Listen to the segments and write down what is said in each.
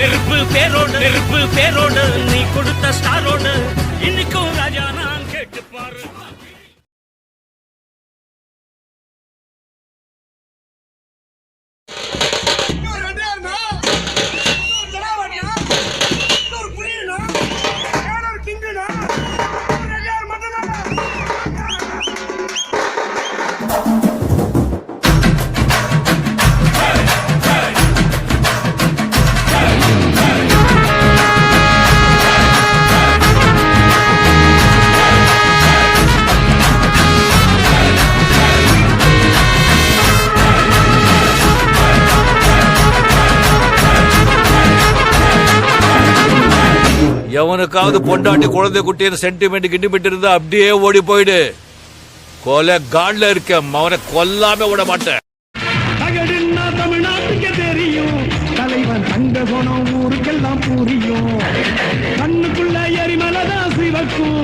நெருப்பு பேரோடு நெருப்பு பேரோடு நீ கொடுத்த ஸ்டாரோடு. இன்னைக்கும் ராஜா எவனுக்காவது பொண்டாட்டி குழந்தை குட்டின்னு சென்டிமெண்ட் கிண்டிமெண்ட் இருந்தா அப்படியே ஓடி போயிடு. கொலை காண்ல இருக்க அவனை கொல்லாம விட மாட்டேன். தகடுன்னா தமிழ்நாட்டுக்கு தெரியும். தலைவன் தங்க குணம் ஊருக்கெல்லாம் புரியும். கண்ணுக்குள்ள எரிமலதான் சிவக்கும்.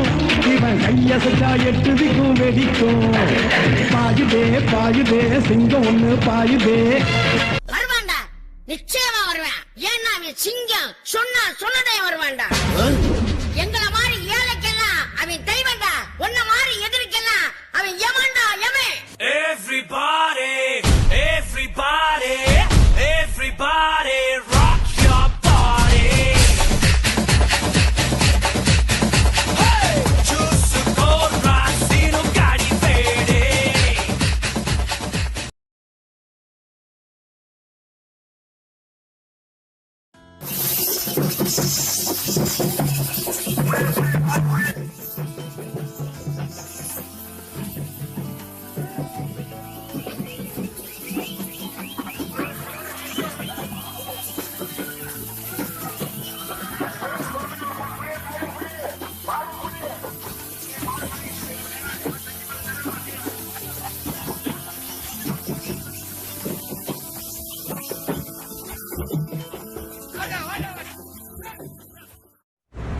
இவன் கையசைச்சா எட்டு திக்கும் வெடிக்கும். பாயுதே பாயுதே சிங்கம் ஒண்ணு பாயுதே. நிச்சயமா வருவேன். ஏன்னா அவன் சிங்கம். சொன்னா சொன்னதே வருவான்டா.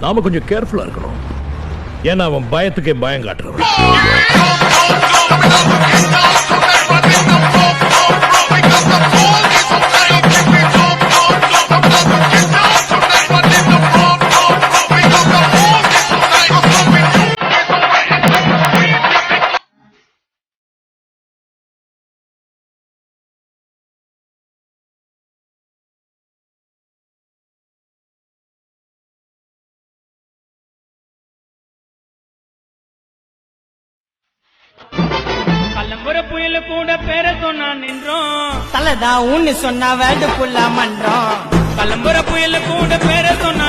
நாம கொஞ்சம் கேர்ஃபுல்லா இருக்கணும். ஏன்னா அவன் பயத்துக்கே பயம் காட்டுறவன். கல்லம்புற புயல கூட பேர சொன்னா நின்றோம். தலைதான் உன்னு சொன்னா வேண்டு புல்லா மன்றம் கல்லம்புற புயல கூட பேர சொன்னா